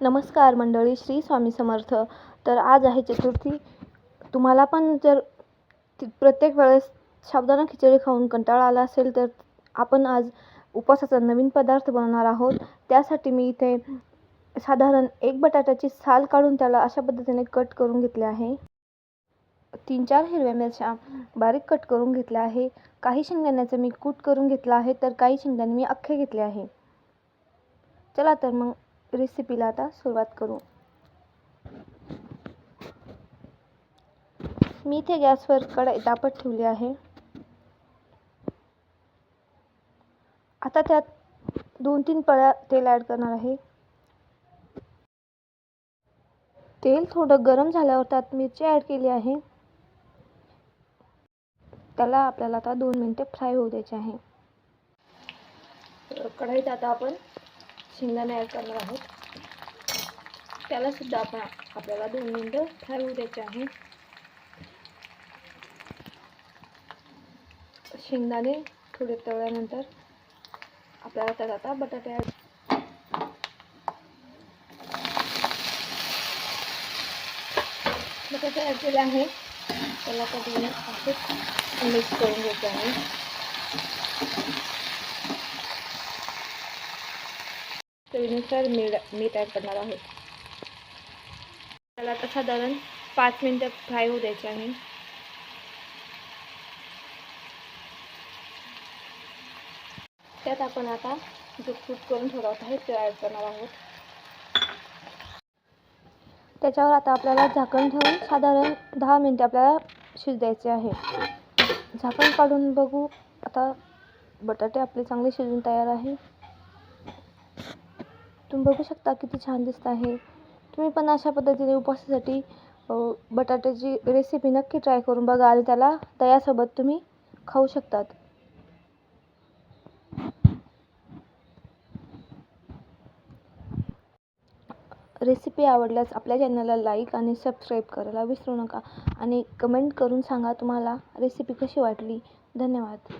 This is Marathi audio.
नमस्कार मंडळी श्री स्वामी समर्थ. तर आज आहे चतुर्थी. तुम्हाला पण जर प्रत्येक वेळेस साबुदाणा खिचडी खाऊन कंटाळा आला असेल तर आपण आज उपवासाचा नवीन पदार्थ बनवणार आहोत. त्यासाठी मी इथे साधारण एक बटाट्याची साल काढून त्याला अशा पद्धतीने कट करून घेतले आहे. तीन चार हिरव्या मिरच्या बारीक कट करून घेतल्या आहे. काही शेंगदाण्याचं मी कूट करून घेतलं आहे तर काही शेंगदाणे मी अख्खे घेतले आहे. चला तर मग रेसिपीला आता सुरुवात करू. मी इथे गॅसवर कढाई तापत ठेवली आहे. आता त्यात दोन तीन पळ्या तेल ॲड करणार आहे. तेल थोडं गरम झाल्यावर त्यात मिरची ॲड केली आहे. त्याला आपल्याला आता दोन मिनटे फ्राय होऊ द्यायचे आहे. कढईत आता आपण शेंगदाणे ॲड करणार आहोत. त्यालासुद्धा आपण आपल्याला दोन मिनटं फ्राय होऊ द्यायचे आहे. शेंगदाणे थोडे तळल्यानंतर आपल्याला त्यात आता बटाटे ॲड बटाटे ॲड केले आहे. त्याला कधी असेच मिक्स करून घ्यायचे आहे. चवीनुसार मीठ मीठ ॲड करणार आहोत. त्याला आता साधारण पाच मिनटं फ्राय होऊ द्यायचे आहे. त्यात आपण आता जो कूट करून ठेवला होता आहे ते ॲड करणार आहोत. त्याच्यावर आता आपल्याला झाकण ठेवून साधारण दहा मिनटे आपल्याला शिजायचे आहे. झाकण काढून बघू आता बटाटे आपले चांगले शिजून तयार आहे. तुम्ही बघू शकता किती छान दिसत आहे. तुम्ही पण अशा पद्धतीने उपवासासाठी बटाट्याची रेसिपी नक्की ट्राय करून बघा आणि त्याला दह्यासोबत तुम्ही खाऊ शकतात. रेसिपी आवडल्यास आपल्या चॅनलला लाईक आणि सबस्क्राईब करायला विसरू नका. आणि कमेंट करून सांगा तुम्हाला रेसिपी कशी वाटली. धन्यवाद.